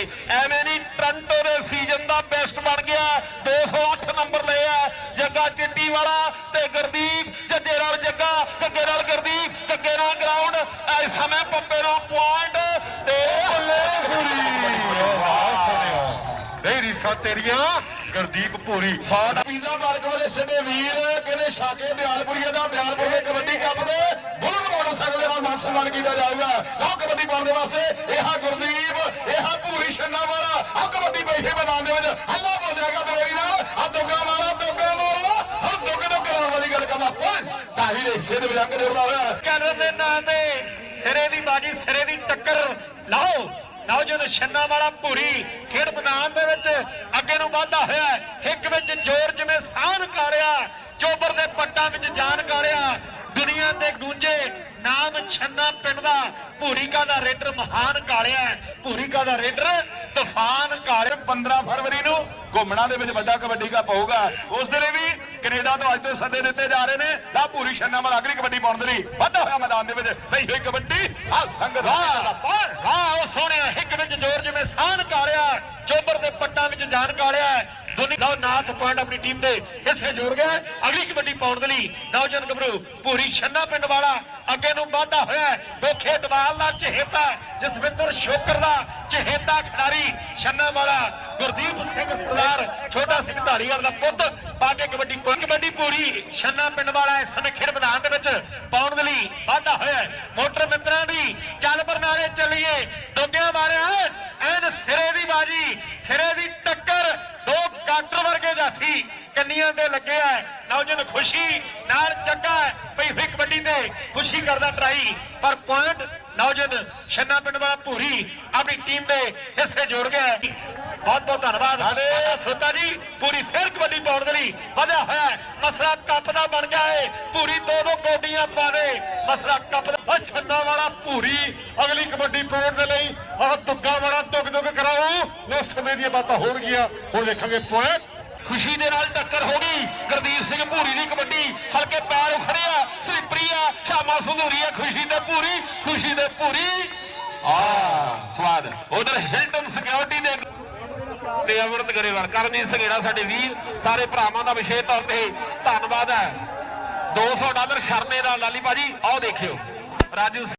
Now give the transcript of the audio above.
ਐਵੇਂ ਨਹੀਂ ਟ੍ਰਾਂਟੋ ਦੇ ਸੀਜ਼ਨ ਦਾ ਬੈਸਟ ਬਣ ਗਿਆ। 208 ਨੰਬਰ ਲਿਆ ਜੱਗਾ ਚਿੱਟੀ ਵਾਲਾ ਤੇ ਗੁਰਦੀਪ ਜੱਗੇ ਨਾਲ ਜੱਗਾ ਜੱਗੇ ਨਾਲ ਗੁਰਦੀਪ ਜੱਗੇ ਨਾਲ ਗਰਾਊਂਡ ਇਸ ਸਮੇਂ ਪੱਪੇ ਨਾਲ ਪੁਆਇੰਟ ਤੇ ਬੱਲੇ ਨਹੀਂ ਰੀਸਾਂ ਤੇਰੀਆਂ ਗੁਰਦੀਪ ਭੂਰੀ। ਸਾਡਾ ਪੀਜ਼ਾ ਮਾਰਕ ਵਾਲੇ ਸਿੱਧੇ ਵੀਰ ਕਹਿੰਦੇ ਸ਼ਾਕੇ ਦਿਆਲਪੁਰੀਏ ਦਾ ਦਿਆਲਪੁਰ ਦੇ ਕਬੱਡੀ ਕੱਪ ਦੇ ਬੁਲਟ ਮੋਟਰਸਾਈਕਲ ਦੇ ਨਾਲ ਮਾਨ ਸਨਮਾਨ ਕੀਤਾ ਜਾਊਗਾ। ਲਓ ਕਬੱਡੀ ਪਾਉਣ ਦੇ ਵਾਸਤੇ ਇਹ ਗੁਰਦੀਪ ਇਹ ਆ ਕਬੱਡੀ ਮੈਦਾਨ ਦੇ ਵਿੱਚ ਹੱਲਾ ਬੋਲਿਆਗਾ ਬਲੇਰੀ ਨਾਲ। ਆ ਦੁੱਗਾ ਮਾਰਾ ਦੁੱਗਾ ਮਾਰਾ। ਆ ਦੁੱਗ ਦੁੱਗ ਕਰਾਉਣ ਵਾਲੀ ਗੱਲ ਕਰਦਾ। ਪੁਆਇੰਟ ਤਾਂ ਵੀ ਦੇਖ ਸਿੱਧ ਵਿਲੰਗ ਦੇ ਹੋਇਆ। ਕਰਨ ਦੇ ਨਾਂ ਤੇ ਸਿਰੇ ਦੀ ਬਾਜੀ, ਸਿਰੇ ਦੀ ਟੱਕਰ। ਲਾਓ, ਲਓ ਛੰਨਾ ਵਾਲਾ ਭੂਰੀ ਖੇਡ ਮੈਦਾਨ ਦੇ ਵਿੱਚ ਅੱਗੇ ਨੂੰ ਵਾਧਾ ਹੋਇਆ ਹਿੱਕ ਵਿੱਚ ਜ਼ੋਰ ਜਿਵੇਂ ਸਾਹ ਕਾੜਿਆ, ਚੋਬਰ ਦੇ ਪੱਟਾਂ ਵਿੱਚ ਜਾਨ ਕਾੜਿਆ। ਦੁਨੀਆ ਤੇ ਗੂੰਜੇ ਨਾਮ ਛੰਨਾ ਪਿੰਡ ਦਾ ਭੂਰੀਕਾ ਦਾ ਰੇਡਰ ਮਹਾਨ ਕਾਲਿਆ ਭੂਰੀਕਾ ਦਾ ਰੇਡਰ ਤੂਫਾਨ ਕਾਲਿਆ 15 ਫਰਵਰੀ ਨੂੰ ਘੁੰਮਣਾ ਦੇ ਵਿੱਚ ਵੱਡਾ ਕਬੱਡੀ ਕੱਪ ਹੋਊਗਾ। ਉਸ ਦੇ ਲਈ ਵੀ ਕੈਨੇਡਾ ਤੋਂ ਅੱਜ ਤੋਂ ਸੱਦੇ ਦਿੱਤੇ ਜਾ ਰਹੇ ਨੇ। ਲਾ ਪੂਰੀ ਛੰਨਾ ਵਾਲਾ ਅਗਲੀ ਕਬੱਡੀ ਪਾਉਣ ਦੇ ਲਈ ਵਾਧਾ ਹੋਇਆ ਮੈਦਾਨ ਦੇ ਵਿੱਚ। ਪਈ ਹੋਈ ਕਬੱਡੀ ਆ ਸੰਗਤ ਦਾ ਪਾਣ ਹਾਂ। ਉਹ ਸੋਹਣਿਆ ਹਿੱਕ ਵਿੱਚ ਜ਼ੋਰ ਜਿਵੇਂ ਸਾਹ ਕਾਲਿਆ ਚੋਬਰ ਦੇ ਪੱਟਾਂ ਵਿੱਚ ਜਾਨ ਕਾਲਿਆ। ਦੁਨੀ ਲਓ ਨਾਥ ਪੁਆਇੰਟ ਆਪਣੀ ਟੀਮ ਦੇ ਹਿੱਸੇ ਜੋੜ ਗਿਆ। ਅਗਲੀ ਕਬੱਡੀ ਪਾਉਣ ਦੇ ਲਈ ਨੌਜਵਾਨ ਗੱਭਰੂ ਪੂਰੀ ਛੰਨਾ ਪਿੰਡ ਵਾਲਾ ਅੱਗੇ ਨੂੰ ਵਾਧਾ ਹੋਇਆ। ਦੋਖੇ ਦਵਾਲ ਦਾ ਚਹੇਤਾ ਜਸਵਿੰਦਰ ਸ਼ੋਕਰ ਦਾ ਚਹੇਤਾ ਖਿਡਾਰੀ ਛੰਨਾ ਵਾਲਾ ਗੁਰਦੀਪ ਸਿੰਘ ਸਰਦਾਰ ਛੋਟਾ ਸਿੰਘ ਧਾਰੀਵਾਲ ਦਾ ਪੁੱਤ, ਪਾ ਕਬੱਡੀ ਕਬੱਡੀ ਪੂਰੀ ਛੰਨਾ ਪਿੰਡ ਵਾਲਾ ਇਸ ਖੇਡ ਮੈਦਾਨ ਦੇ ਵਿੱਚ ਪਾਉਣ ਦੇ ਲਈ ਵਾਧਾ ਹੋਇਆ ਮੋਟਰ ਮਿੱਤਰਾਂ ਦੀ ਚੱਲ ਬਰਨਾਲੇ ਚੱਲੀਏ ਦੋਗਿਆਂ ਮਾਰਿਆ, ਐਨ ਸਿਰੇ ਦੀ ਬਾਜੀ, ਸਿਰੇ ਦੀ ਟੱਕਰ, ਦੋ ਕਾਟਰ ਵਰਗੇ ਜਾਥੀ ਕੰਨੀਆਂ ਤੇ ਲੱਗਿਆ ਹੈ। ਨੌਜਵਾਨ ਖੁਸ਼ੀ ਨਾਲ ਚੱਗਾ ਪਈ ਹੋਈ ਕਬੱਡੀ ਤੇ ਖੁਸ਼ੀ ਕਰਦਾ ਟਰਾਈ, ਪਰ ਪੁਆਇੰਟ ਨੌਜਵਾਨ ਛੰਨਾ ਪਿੰਡ ਵਾਲਾ ਭੂਰੀ ਆਪਣੀ ਟੀਮ ਦੇ ਹਿੱਸੇ ਜੋੜ ਗਿਆ। ਬਹੁਤ ਬਹੁਤ ਧੰਨਵਾਦ। ਸਾਡੇ ਸੋਤਾ ਜੀ ਪੂਰੀ ਫੇਰ ਕਬੱਡੀ ਪਾਉਣ ਦੇ ਲਈ ਵਧਿਆ ਹੋਇਆ। ਮਸਲਾ ਕੱਪ ਦਾ ਬਣ ਗਿਆ ਹੈ ਪੂਰੀ ਦੋ ਦੋ ਕੋਡੀਆਂ ਪਾਵੇ ਮਸਲਾ ਕੱਪ ਦਾ ਛੰਨਾ ਵਾਲਾ ਭੂਰੀ ਅਗਲੀ ਕਬੱਡੀ ਪਾਉਣ ਦੇ ਲਈ ਆਹ ਦੁੱਗਾ ਵਾਲਾ ਦੁੱਗ ਦੁੱਗ ਕਰਾਓ ਉਸ ਸਮੇਂ ਦੀਆਂ ਬਾਤਾਂ ਹੋਣਗੀਆਂ। ਹੁਣ ਵੇਖਾਂਗੇ ਪੁਆਇੰਟ। ਖੁਸ਼ੀ ਦੇ ਨਾਲ ਟੱਕਰ ਹੋ ਗਈ। ਗੁਰਦੀਪ ਸਿੰਘ ਭੂਰੀ ਦੀ ਕਬੱਡੀ ਭੂਰੀ ਆ, ਸਵਾਦ। ਉਧਰ ਹਿਲਟਨ ਸਿਕਿਉਰਿਟੀ ਦੇ ਤੇ ਅਮਰਤ ਗਰੇਵਾਲ, ਕਰਮਜੀਤ ਸੰਘੇੜਾ ਸਾਡੇ ਵੀਰ, ਸਾਰੇ ਭਰਾਵਾਂ ਦਾ ਵਿਸ਼ੇਸ਼ ਤੌਰ ਤੇ ਧੰਨਵਾਦ ਹੈ। 200 ਡਾਲਰ ਸ਼ਰਨੇ ਦਾ ਲਾਲੀ ਭਾਜੀ, ਆਓ ਦੇਖਿਓ। ਰਾਜੂ